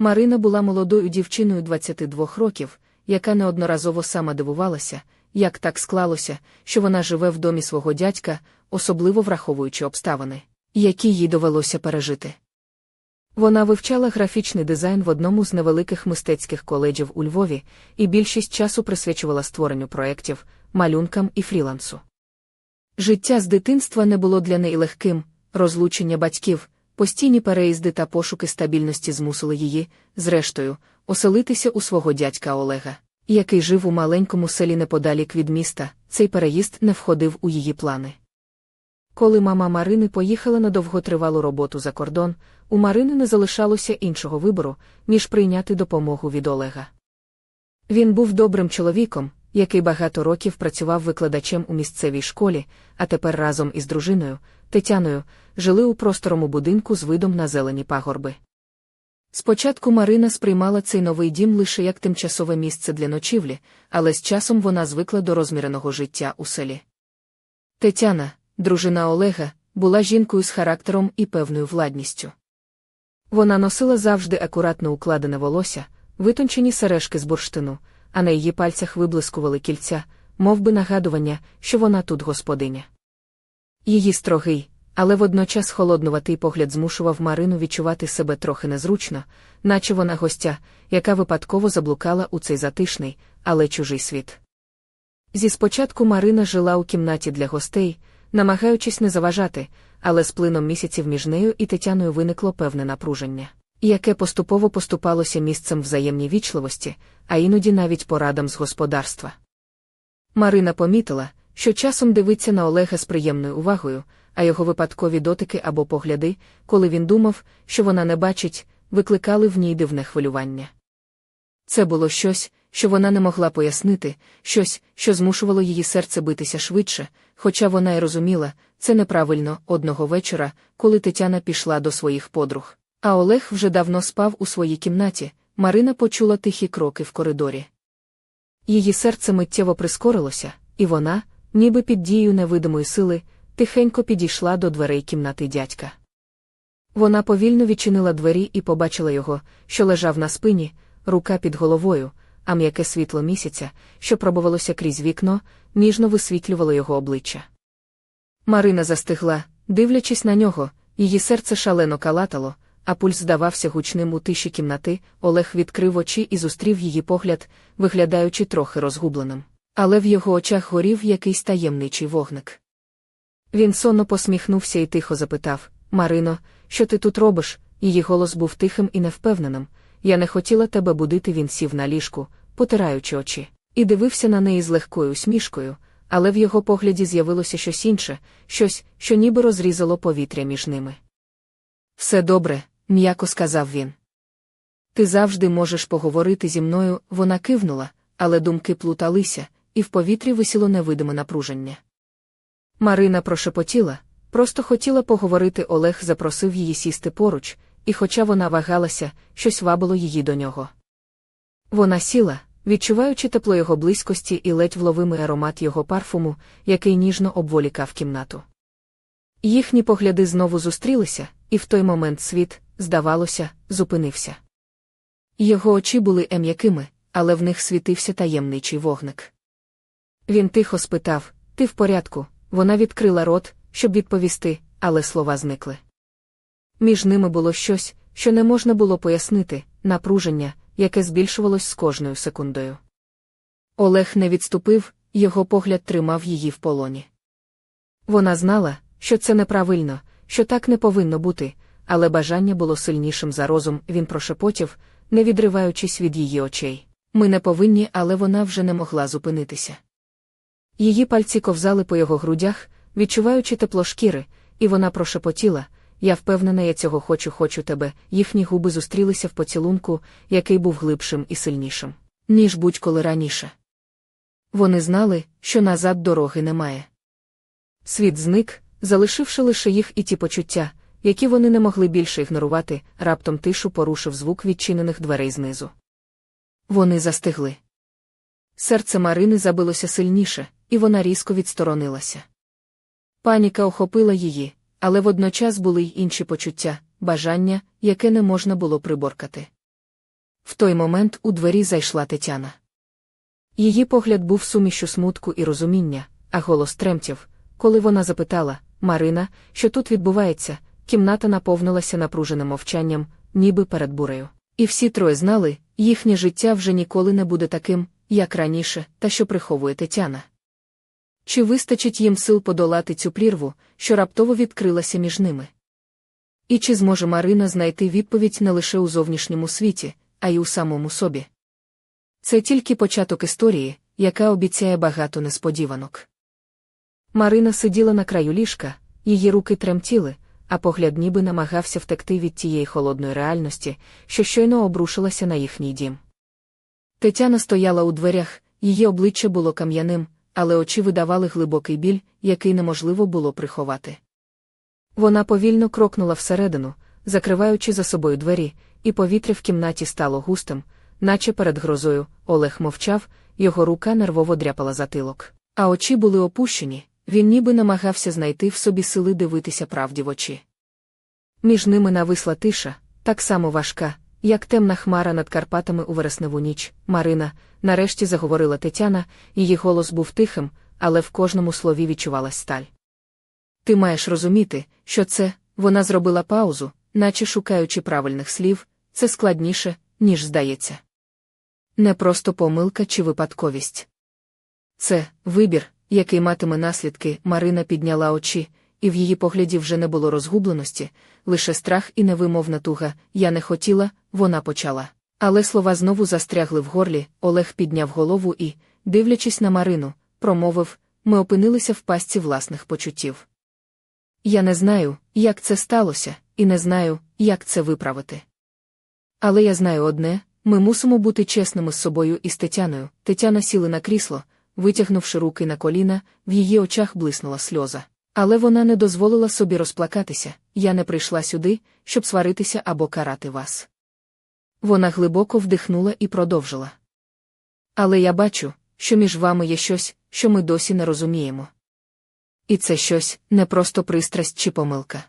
Марина була молодою дівчиною 22 років, яка неодноразово сама дивувалася, як так склалося, що вона живе в домі свого дядька, особливо враховуючи обставини, які їй довелося пережити. Вона вивчала графічний дизайн в одному з невеликих мистецьких коледжів у Львові і більшість часу присвячувала створенню проєктів, малюнкам і фрілансу. Життя з дитинства не було для неї легким, розлучення батьків, постійні переїзди та пошуки стабільності змусили її, зрештою, оселитися у свого дядька Олега, який жив у маленькому селі неподалік від міста, цей переїзд не входив у її плани. Коли мама Марини поїхала на довготривалу роботу за кордон, у Марини не залишалося іншого вибору, ніж прийняти допомогу від Олега. Він був добрим чоловіком, який багато років працював викладачем у місцевій школі, а тепер разом із дружиною, Тетяною, жили у просторому будинку з видом на зелені пагорби. Спочатку Марина сприймала цей новий дім лише як тимчасове місце для ночівлі, але з часом вона звикла до розміреного життя у селі. Тетяна, дружина Олега, була жінкою з характером і певною владністю. Вона носила завжди акуратно укладене волосся, витончені сережки з бурштину, а на її пальцях виблискували кільця, мов би нагадування, що вона тут господиня. Її строгий, але водночас холоднуватий погляд змушував Марину відчувати себе трохи незручно, наче вона гостя, яка випадково заблукала у цей затишний, але чужий світ. Зі спочатку Марина жила у кімнаті для гостей, намагаючись не заважати, але з плином місяців між нею і Тетяною виникло певне напруження, яке поступово поступалося місцем взаємній вічливості, а іноді навіть порадам з господарства. Марина помітила, що часом дивиться на Олега з приємною увагою, а його випадкові дотики або погляди, коли він думав, що вона не бачить, викликали в ній дивне хвилювання. Це було щось, що вона не могла пояснити, щось, що змушувало її серце битися швидше, хоча вона й розуміла, це неправильно одного вечора, коли Тетяна пішла до своїх подруг. А Олег вже давно спав у своїй кімнаті, Марина почула тихі кроки в коридорі. Її серце миттєво прискорилося, і вона, ніби під дією невидимої сили, тихенько підійшла до дверей кімнати дядька. Вона повільно відчинила двері і побачила його, що лежав на спині, рука під головою, а м'яке світло місяця, що пробувалося крізь вікно, ніжно висвітлювало його обличчя. Марина застигла, дивлячись на нього, її серце шалено калатало, а пульс здавався гучним у тиші кімнати. Олег відкрив очі і зустрів її погляд, виглядаючи трохи розгубленим. Але в його очах горів якийсь таємничий вогник. Він сонно посміхнувся і тихо запитав Марино, що ти тут робиш? Її голос був тихим і невпевненим. Я не хотіла тебе будити. Він сів на ліжку, потираючи очі, і дивився на неї з легкою усмішкою, але в його погляді з'явилося щось інше, щось, що ніби розрізало повітря між ними. Все добре, м'яко сказав він. Ти завжди можеш поговорити зі мною, вона кивнула, але думки плуталися, і в повітрі висіло невидиме напруження. Марина прошепотіла, просто хотіла поговорити. Олег запросив її сісти поруч, і, хоча вона вагалася, щось вабило її до нього. Вона сіла, відчуваючи тепло його близькості і ледь вловимий аромат його парфуму, який ніжно обволікав кімнату. Їхні погляди знову зустрілися, і в той момент світ, здавалося, зупинився. Його очі були ем'якими, але в них світився таємничий вогник. Він тихо спитав Ти в порядку? Вона відкрила рот, щоб відповісти, але слова зникли. Між ними було щось, що не можна було пояснити, напруження, яке збільшувалось з кожною секундою. Олег не відступив, його погляд тримав її в полоні. Вона знала, що це неправильно, що так не повинно бути, але бажання було сильнішим за розум, він прошепотів, не відриваючись від її очей. Ми не повинні, але вона вже не могла зупинитися. Її пальці ковзали по його грудях, відчуваючи тепло шкіри, і вона прошепотіла Я впевнена, я цього хочу, хочу тебе. Їхні губи зустрілися в поцілунку, який був глибшим і сильнішим, ніж будь-коли раніше. Вони знали, що назад дороги немає. Світ зник, залишивши лише їх і ті почуття, які вони не могли більше ігнорувати, раптом тишу порушив звук відчинених дверей знизу. Вони застигли. Серце Марини забилося сильніше, і вона різко відсторонилася. Паніка охопила її, але водночас були й інші почуття, бажання, яке не можна було приборкати. В той момент у двері зайшла Тетяна. Її погляд був сумішю смутку і розуміння, а голос тремтів, коли вона запитала Марина, що тут відбувається, кімната наповнилася напруженим мовчанням, ніби перед бурею. І всі троє знали, їхнє життя вже ніколи не буде таким, як раніше, та що приховує Тетяна. Чи вистачить їм сил подолати цю плірву, що раптово відкрилася між ними? І чи зможе Марина знайти відповідь не лише у зовнішньому світі, а й у самому собі? Це тільки початок історії, яка обіцяє багато несподіванок. Марина сиділа на краю ліжка, її руки тремтіли, а погляд ніби намагався втекти від тієї холодної реальності, що щойно обрушилася на їхній дім. Тетяна стояла у дверях, її обличчя було кам'яним, але очі видавали глибокий біль, який неможливо було приховати. Вона повільно крокнула всередину, закриваючи за собою двері, і повітря в кімнаті стало густим, наче перед грозою Олег мовчав, його рука нервово дряпала затилок. А очі були опущені, він ніби намагався знайти в собі сили дивитися правді в очі. Між ними нависла тиша, так само важка, як темна хмара над Карпатами у вересневу ніч. Марина, нарешті заговорила Тетяна, її голос був тихим, але в кожному слові відчувалась сталь. Ти маєш розуміти, що це, вона зробила паузу, наче шукаючи правильних слів, це складніше, ніж здається. Не просто помилка чи випадковість. Це вибір, який матиме наслідки, Марина підняла очі, і в її погляді вже не було розгубленості, лише страх і невимовна туга. Я не хотіла, вона почала. Але слова знову застрягли в горлі. Олег підняв голову і, дивлячись на Марину, промовив ми опинилися в пастці власних почуттів. Я не знаю, як це сталося, і не знаю, як це виправити. Але я знаю одне ми мусимо бути чесними з собою і з Тетяною. Тетяна сіла на крісло, витягнувши руки на коліна, в її очах блиснула сльоза. Але вона не дозволила собі розплакатися я не прийшла сюди, щоб сваритися або карати вас. Вона глибоко вдихнула і продовжила. Але я бачу, що між вами є щось, що ми досі не розуміємо. І це щось не просто пристрасть чи помилка.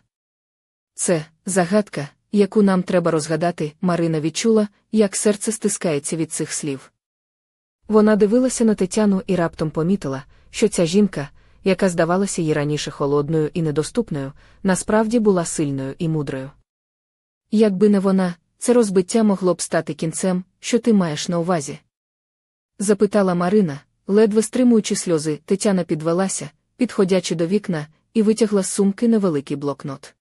Це загадка, яку нам треба розгадати, Марина відчула, як серце стискається від цих слів. Вона дивилася на Тетяну і раптом помітила, що ця жінка, яка здавалася їй раніше холодною і недоступною, насправді була сильною і мудрою. Якби не вона, це розбиття могло б стати кінцем, що ти маєш на увазі. Запитала Марина, ледве стримуючи сльози, Тетяна підвелася, підходячи до вікна, і витягла з сумки невеликий блокнот.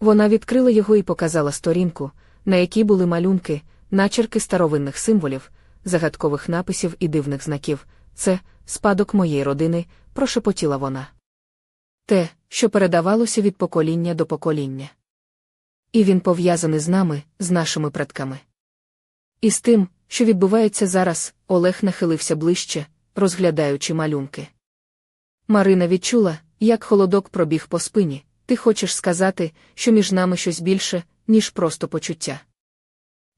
Вона відкрила його і показала сторінку, на якій були малюнки, начерки старовинних символів, загадкових написів і дивних знаків. Це спадок моєї родини, прошепотіла вона. Те, що передавалося від покоління до покоління. І він пов'язаний з нами, з нашими предками. І з тим, що відбувається зараз, Олег нахилився ближче, розглядаючи малюнки. Марина відчула, як холодок пробіг по спині. Ти хочеш сказати, що між нами щось більше, ніж просто почуття?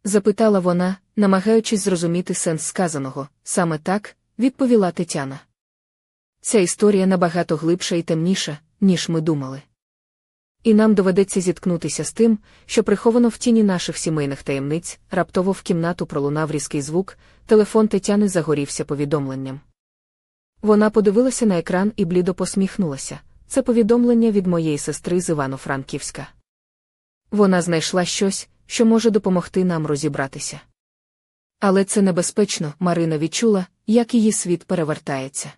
Запитала вона, намагаючись зрозуміти сенс сказаного, саме так, відповіла Тетяна. Ця історія набагато глибша і темніша, ніж ми думали. І нам доведеться зіткнутися з тим, що приховано в тіні наших сімейних таємниць, раптово в кімнату пролунав різкий звук, телефон Тетяни загорівся повідомленням. Вона подивилася на екран і блідо посміхнулася. Це повідомлення від моєї сестри з Івано-Франківська. Вона знайшла щось, що може допомогти нам розібратися. Але це небезпечно, Марина відчула, як її світ перевертається.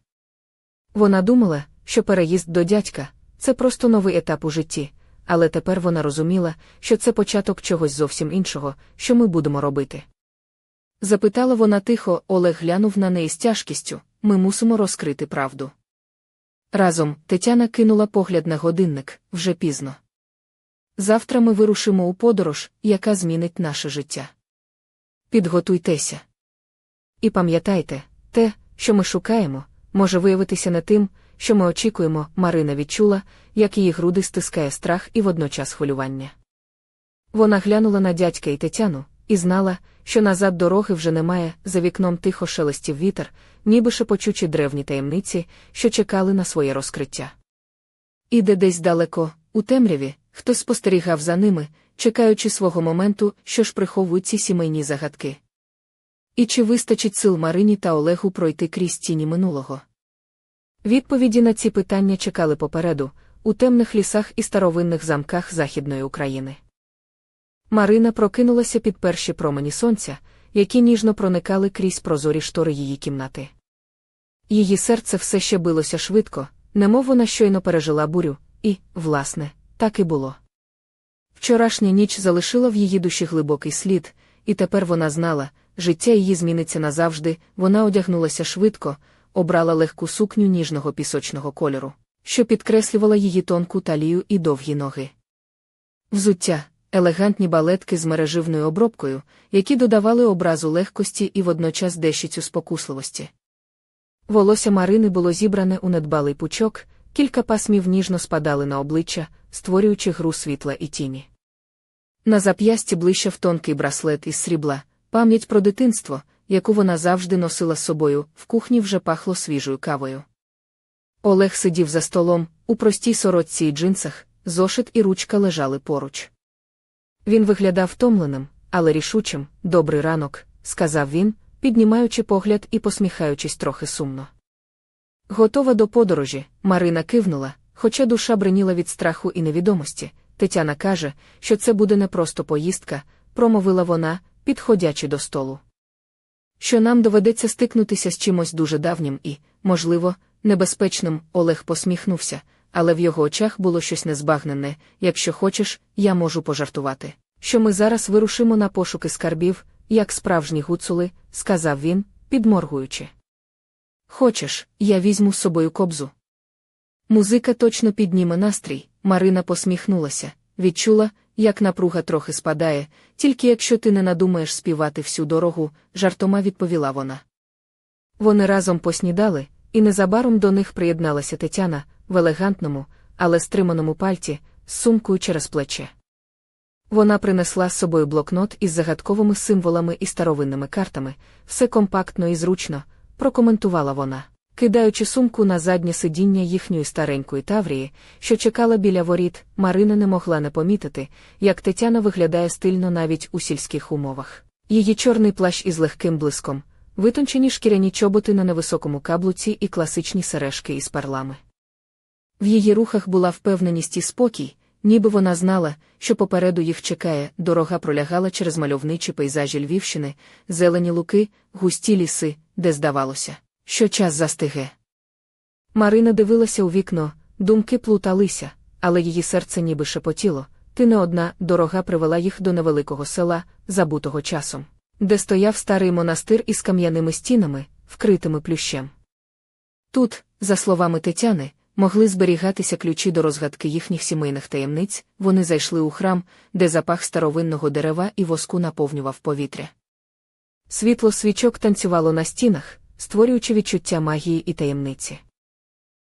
Вона думала, що переїзд до дядька це просто новий етап у житті, але тепер вона розуміла, що це початок чогось зовсім іншого, що ми будемо робити. Запитала вона тихо, Олег глянув на неї з тяжкістю ми мусимо розкрити правду. Разом Тетяна кинула погляд на годинник вже пізно. Завтра ми вирушимо у подорож, яка змінить наше життя. Підготуйтеся. І пам'ятайте, те, що ми шукаємо, може виявитися не тим, що ми очікуємо, Марина відчула, як її груди стискає страх і водночас хвилювання. Вона глянула на дядька і Тетяну і знала, що назад дороги вже немає, за вікном тихо шелестів вітер, ніби шепочучі древні таємниці, що чекали на своє розкриття. Іде десь далеко, у темряві, хтось спостерігав за ними, чекаючи свого моменту, що ж приховують ці сімейні загадки. І чи вистачить сил Марині та Олегу пройти крізь тіні минулого? Відповіді на ці питання чекали попереду, у темних лісах і старовинних замках Західної України. Марина прокинулася під перші промені сонця, які ніжно проникали крізь прозорі штори її кімнати. Її серце все ще билося швидко, немов вона щойно пережила бурю, і, власне, так і було. Вчорашня ніч залишила в її душі глибокий слід, і тепер вона знала, життя її зміниться назавжди, вона одягнулася швидко, обрала легку сукню ніжного пісочного кольору, що підкреслювала її тонку талію і довгі ноги. Взуття, елегантні балетки з мереживною обробкою, які додавали образу легкості і водночас дещицю спокусливості. Волосся Марини було зібране у недбалий пучок, кілька пасмів ніжно спадали на обличчя, створюючи гру світла і тіні. На зап'ясті блищав тонкий браслет із срібла, пам'ять про дитинство, яку вона завжди носила з собою, в кухні вже пахло свіжою кавою. Олег сидів за столом, у простій сорочці й джинсах, зошит і ручка лежали поруч. Він виглядав втомленим, але рішучим, добрий ранок, сказав він, піднімаючи погляд і посміхаючись трохи сумно. Готова до подорожі, Марина кивнула, хоча душа бреніла від страху і невідомості. Тетяна каже, що це буде не просто поїздка, промовила вона, підходячи до столу. Що нам доведеться стикнутися з чимось дуже давнім і, можливо, небезпечним, Олег посміхнувся, але в його очах було щось незбагнене якщо хочеш, я можу пожартувати. Що ми зараз вирушимо на пошуки скарбів, як справжні гуцули, сказав він, підморгуючи. Хочеш, я візьму з собою кобзу. Музика точно підніме настрій, Марина посміхнулася, відчула, як напруга трохи спадає, тільки якщо ти не надумаєш співати всю дорогу, жартома відповіла вона. Вони разом поснідали, і незабаром до них приєдналася Тетяна в елегантному, але стриманому пальті, з сумкою через плече. Вона принесла з собою блокнот із загадковими символами і старовинними картами, все компактно і зручно, прокоментувала вона, кидаючи сумку на заднє сидіння їхньої старенької Таврії, що чекала біля воріт, Марина не могла не помітити, як Тетяна виглядає стильно навіть у сільських умовах. Її чорний плащ із легким блиском, витончені шкіряні чоботи на невисокому каблуці і класичні сережки із перлами. В її рухах була впевненість і спокій, ніби вона знала, що попереду їх чекає, дорога пролягала через мальовничі пейзажі Львівщини, зелені луки, густі ліси, де здавалося, що час застиге. Марина дивилася у вікно, думки плуталися, але її серце ніби шепотіло. Ти не одна дорога привела їх до невеликого села, забутого часом, де стояв старий монастир із кам'яними стінами, вкритими плющем. Тут, за словами Тетяни, могли зберігатися ключі до розгадки їхніх сімейних таємниць, вони зайшли у храм, де запах старовинного дерева і воску наповнював повітря. Світло свічок танцювало на стінах, створюючи відчуття магії і таємниці.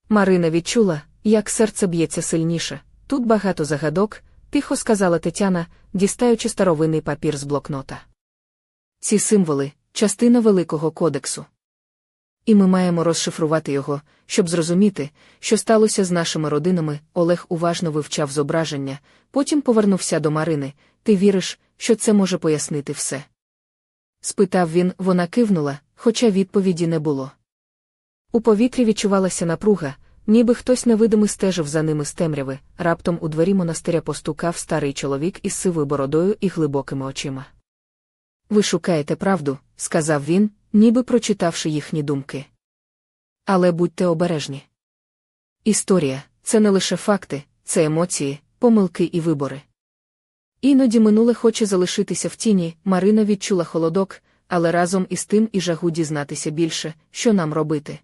Марина відчула, як серце б'ється сильніше. Тут багато загадок, тихо сказала Тетяна, дістаючи старовинний папір з блокнота. Ці символи частина Великого кодексу і ми маємо розшифрувати його, щоб зрозуміти, що сталося з нашими родинами. Олег уважно вивчав зображення, потім повернувся до Марини. Ти віриш, що це може пояснити все? спитав він, вона кивнула, хоча відповіді не було. У повітрі відчувалася напруга, ніби хтось невидимий стежив за ними з темряви, раптом у двері монастиря постукав старий чоловік із сивою бородою і глибокими очима. Ви шукаєте правду, сказав він, ніби прочитавши їхні думки. Але будьте обережні. Історія це не лише факти, це емоції, помилки і вибори. Іноді минуле хоче залишитися в тіні, Марина відчула холодок, але разом із тим і жагу дізнатися більше, що нам робити.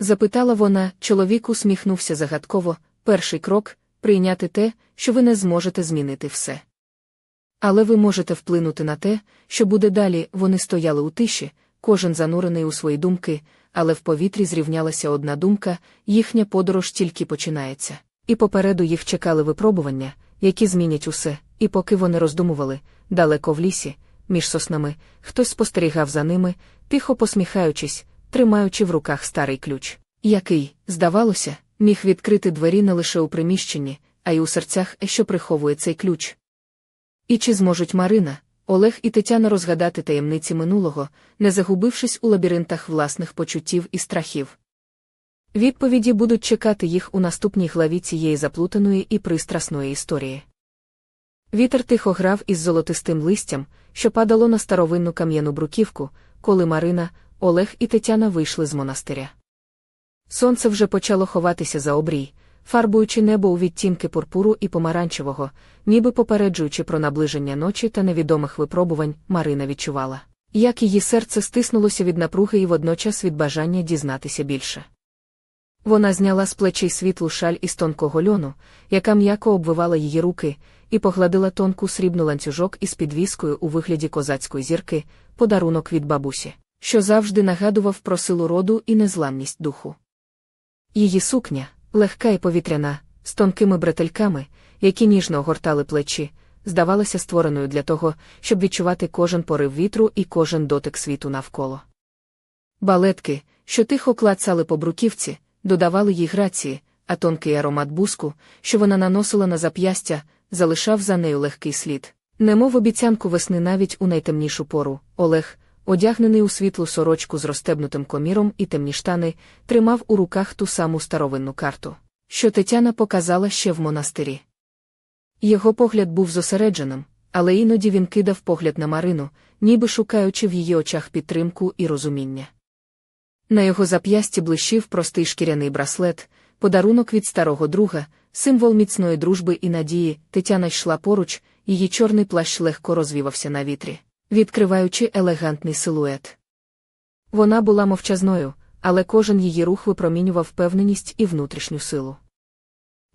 Запитала вона, чоловік усміхнувся загадково перший крок прийняти те, що ви не зможете змінити все. Але ви можете вплинути на те, що буде далі, вони стояли у тиші, кожен занурений у свої думки, але в повітрі зрівнялася одна думка, їхня подорож тільки починається. І попереду їх чекали випробування, які змінять усе, і поки вони роздумували, далеко в лісі, між соснами, хтось спостерігав за ними, тихо посміхаючись, тримаючи в руках старий ключ, який, здавалося, міг відкрити двері не лише у приміщенні, а й у серцях, що приховує цей ключ. І чи зможуть Марина, Олег і Тетяна розгадати таємниці минулого, не загубившись у лабіринтах власних почуттів і страхів? Відповіді будуть чекати їх у наступній главі цієї заплутаної і пристрасної історії. Вітер тихо грав із золотистим листям, що падало на старовинну кам'яну бруківку, коли Марина, Олег і Тетяна вийшли з монастиря. Сонце вже почало ховатися за обрій, фарбуючи небо у відтінки пурпуру і помаранчевого, ніби попереджуючи про наближення ночі та невідомих випробувань, Марина відчувала, як її серце стиснулося від напруги і водночас від бажання дізнатися більше. Вона зняла з плечей світлу шаль із тонкого льону, яка м'яко обвивала її руки, і погладила тонку срібну ланцюжок із підвіскою у вигляді козацької зірки, подарунок від бабусі, що завжди нагадував про силу роду і незламність духу. Її сукня, легка і повітряна, з тонкими бретельками, які ніжно огортали плечі, здавалася створеною для того, щоб відчувати кожен порив вітру і кожен дотик світу навколо. Балетки, що тихо клацали по бруківці, додавали їй грації, а тонкий аромат буску, що вона наносила на зап'ястя, залишав за нею легкий слід. Немов обіцянку весни навіть у найтемнішу пору, Олег, одягнений у світлу сорочку з розстебнутим коміром і темні штани, тримав у руках ту саму старовинну карту, що Тетяна показала ще в монастирі. Його погляд був зосередженим, але іноді він кидав погляд на Марину, ніби шукаючи в її очах підтримку і розуміння. На його зап'ясті блищив простий шкіряний браслет, подарунок від старого друга, символ міцної дружби і надії, Тетяна йшла поруч, її чорний плащ легко розвівався на вітрі, відкриваючи елегантний силует. Вона була мовчазною, але кожен її рух випромінював впевненість і внутрішню силу.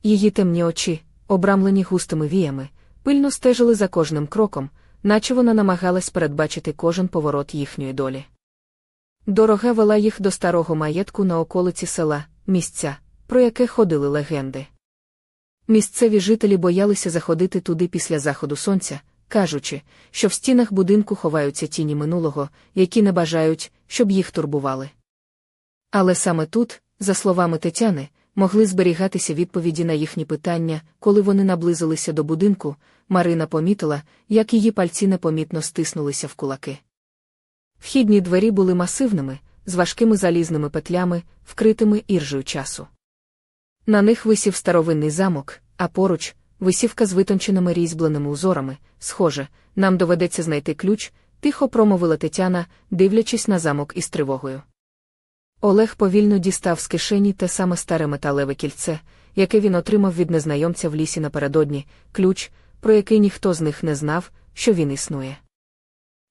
Її темні очі, обрамлені густими віями, пильно стежили за кожним кроком, наче вона намагалась передбачити кожен поворот їхньої долі. Дорога вела їх до старого маєтку на околиці села, місця, про яке ходили легенди. Місцеві жителі боялися заходити туди після заходу сонця, кажучи, що в стінах будинку ховаються тіні минулого, які не бажають, щоб їх турбували. Але саме тут, за словами Тетяни, могли зберігатися відповіді на їхні питання, коли вони наблизилися до будинку, Марина помітила, як її пальці непомітно стиснулися в кулаки. Вхідні двері були масивними, з важкими залізними петлями, вкритими іржею часу. На них висів старовинний замок, а поруч висівка з витонченими різьбленими узорами. Схоже, нам доведеться знайти ключ, тихо промовила Тетяна, дивлячись на замок із тривогою. Олег повільно дістав з кишені те саме старе металеве кільце, яке він отримав від незнайомця в лісі напередодні, ключ, про який ніхто з них не знав, що він існує.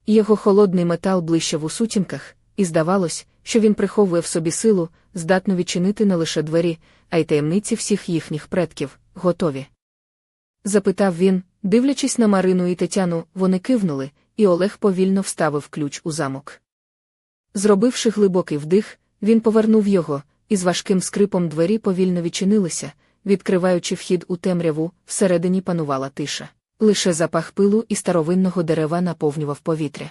Його холодний метал блищав у сутінках, і здавалось, що він приховує в собі силу, здатну відчинити не лише двері, а й таємниці всіх їхніх предків, готові. Запитав він, дивлячись на Марину і Тетяну, вони кивнули, і Олег повільно вставив ключ у замок. Зробивши глибокий вдих, він повернув його, і з важким скрипом двері повільно відчинилися, відкриваючи вхід у темряву, всередині панувала тиша. Лише запах пилу і старовинного дерева наповнював повітря.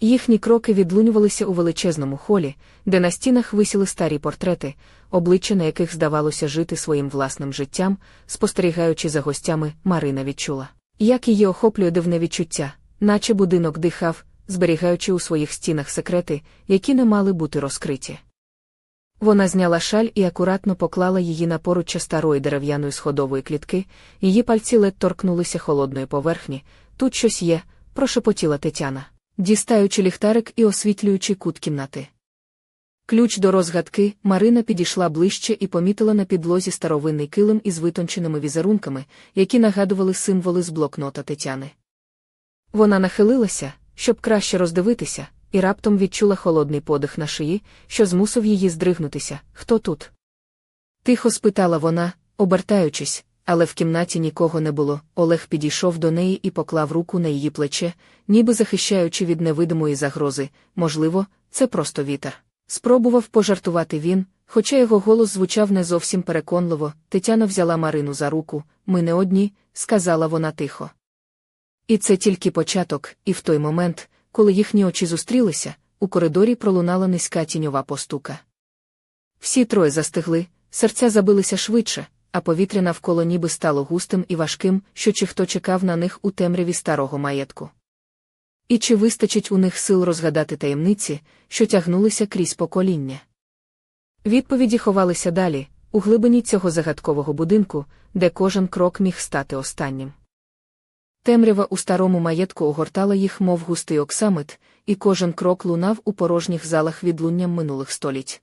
Їхні кроки відлунювалися у величезному холі, де на стінах висіли старі портрети, обличчя на яких здавалося жити своїм власним життям, спостерігаючи за гостями, Марина відчула, як її охоплює дивне відчуття, наче будинок дихав, зберігаючи у своїх стінах секрети, які не мали бути розкриті. Вона зняла шаль і акуратно поклала її на поруччя старої дерев'яної сходової клітки, її пальці ледь торкнулися холодної поверхні. Тут щось є, прошепотіла Тетяна, дістаючи ліхтарик і освітлюючи кут кімнати. Ключ до розгадки Марина підійшла ближче і помітила на підлозі старовинний килим із витонченими візерунками, які нагадували символи з блокнота Тетяни. Вона нахилилася, щоб краще роздивитися, і раптом відчула холодний подих на шиї, що змусив її здригнутися. Хто тут? Тихо спитала вона, обертаючись, але в кімнаті нікого не було. Олег підійшов до неї і поклав руку на її плече, ніби захищаючи від невидимої загрози. Можливо, це просто вітер. Спробував пожартувати він, хоча його голос звучав не зовсім переконливо. Тетяна взяла Марину за руку. Ми не одні, сказала вона тихо. І це тільки початок, і в той момент, коли їхні очі зустрілися, у коридорі пролунала низька тіньова постука. Всі троє застигли, серця забилися швидше, а повітря навколо ніби стало густим і важким, що чи хто чекав на них у темряві старого маєтку. І чи вистачить у них сил розгадати таємниці, що тягнулися крізь покоління? Відповіді ховалися далі, у глибині цього загадкового будинку, де кожен крок міг стати останнім. Темрява у старому маєтку огортала їх, мов густий оксамит, і кожен крок лунав у порожніх залах відлунням минулих століть.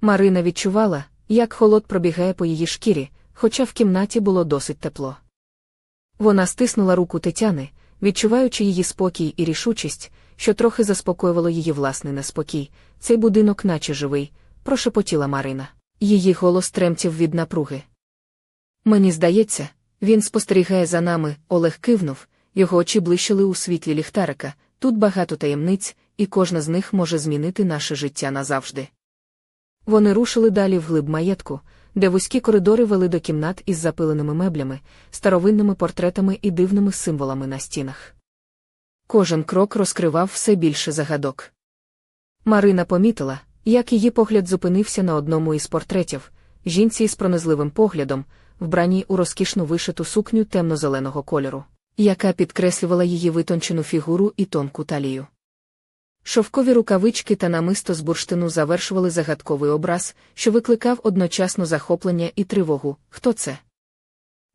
Марина відчувала, як холод пробігає по її шкірі, хоча в кімнаті було досить тепло. Вона стиснула руку Тетяни, відчуваючи її спокій і рішучість, що трохи заспокоювало її власний неспокій. Цей будинок, наче живий, прошепотіла Марина. Її голос тремтів від напруги. Мені здається, він спостерігає за нами, Олег кивнув, його очі блищили у світлі ліхтарика, тут багато таємниць, і кожна з них може змінити наше життя назавжди. Вони рушили далі вглиб маєтку, де вузькі коридори вели до кімнат із запиленими меблями, старовинними портретами і дивними символами на стінах. Кожен крок розкривав все більше загадок. Марина помітила, як її погляд зупинився на одному із портретів, жінці із пронизливим поглядом, вбраній у розкішну вишиту сукню темно-зеленого кольору, яка підкреслювала її витончену фігуру і тонку талію. Шовкові рукавички та намисто з бурштину завершували загадковий образ, що викликав одночасно захоплення і тривогу. Хто це?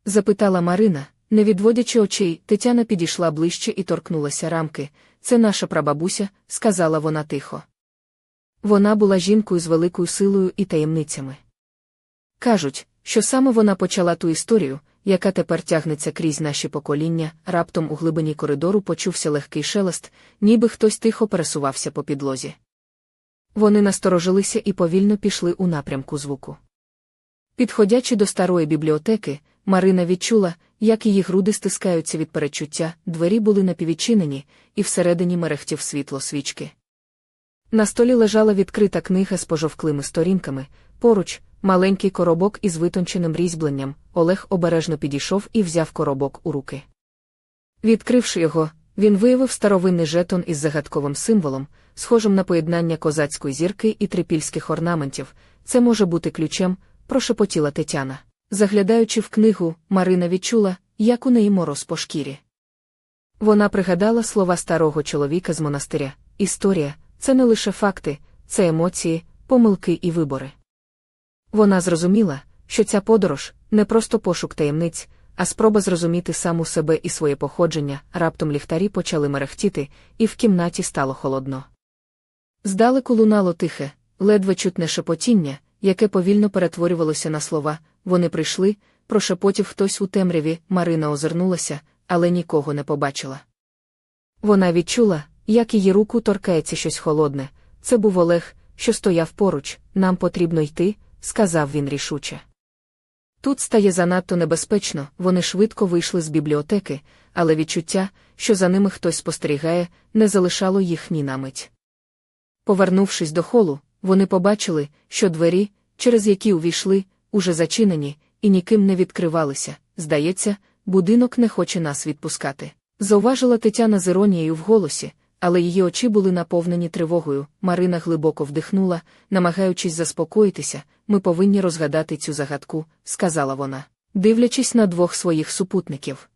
запитала Марина, не відводячи очей, Тетяна підійшла ближче і торкнулася рамки. Це наша прабабуся, сказала вона тихо. Вона була жінкою з великою силою і таємницями. Кажуть, що саме вона почала ту історію, яка тепер тягнеться крізь наші покоління, раптом у глибині коридору почувся легкий шелест, ніби хтось тихо пересувався по підлозі. Вони насторожилися і повільно пішли у напрямку звуку. Підходячи до старої бібліотеки, Марина відчула, як її груди стискаються від перечуття, двері були напіввідчинені, і всередині мерехтів світло свічки. На столі лежала відкрита книга з пожовклими сторінками, поруч, маленький коробок із витонченим різьбленням, Олег обережно підійшов і взяв коробок у руки. Відкривши його, він виявив старовинний жетон із загадковим символом, схожим на поєднання козацької зірки і трипільських орнаментів. Це може бути ключем, прошепотіла Тетяна. Заглядаючи в книгу, Марина відчула, як у неї мороз по шкірі. Вона пригадала слова старого чоловіка з монастиря Історія це не лише факти, це емоції, помилки і вибори. Вона зрозуміла, що ця подорож не просто пошук таємниць, а спроба зрозуміти саму себе і своє походження, раптом ліхтарі почали мерехтіти, і в кімнаті стало холодно. Здалеку лунало тихе, ледве чутне шепотіння, яке повільно перетворювалося на слова. Вони прийшли, прошепотів хтось у темряві, Марина озирнулася, але нікого не побачила. Вона відчула, як її руку торкається щось холодне. Це був Олег, що стояв поруч, нам потрібно йти, сказав він рішуче. Тут стає занадто небезпечно, вони швидко вийшли з бібліотеки, але відчуття, що за ними хтось спостерігає, не залишало їх ні на мить. Повернувшись до холу, вони побачили, що двері, через які увійшли, уже зачинені, і ніким не відкривалися. Здається, будинок не хоче нас відпускати. Зауважила Тетяна з іронією в голосі, але її очі були наповнені тривогою. Марина глибоко вдихнула, намагаючись заспокоїтися, ми повинні розгадати цю загадку, сказала вона, дивлячись на двох своїх супутників.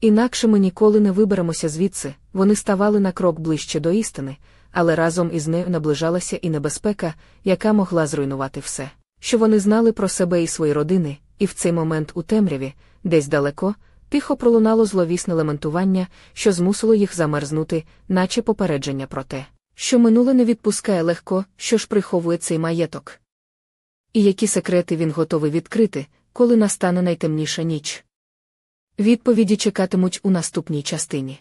Інакше ми ніколи не виберемося звідси, вони ставали на крок ближче до істини, але разом із нею наближалася і небезпека, яка могла зруйнувати все, що вони знали про себе і свої родини, і в цей момент у темряві, десь далеко, Тихо пролунало зловісне лементування, що змусило їх замерзнути, наче попередження про те, що минуле не відпускає легко, що ж приховує цей маєток. І які секрети він готовий відкрити, коли настане найтемніша ніч. Відповіді чекатимуть у наступній частині.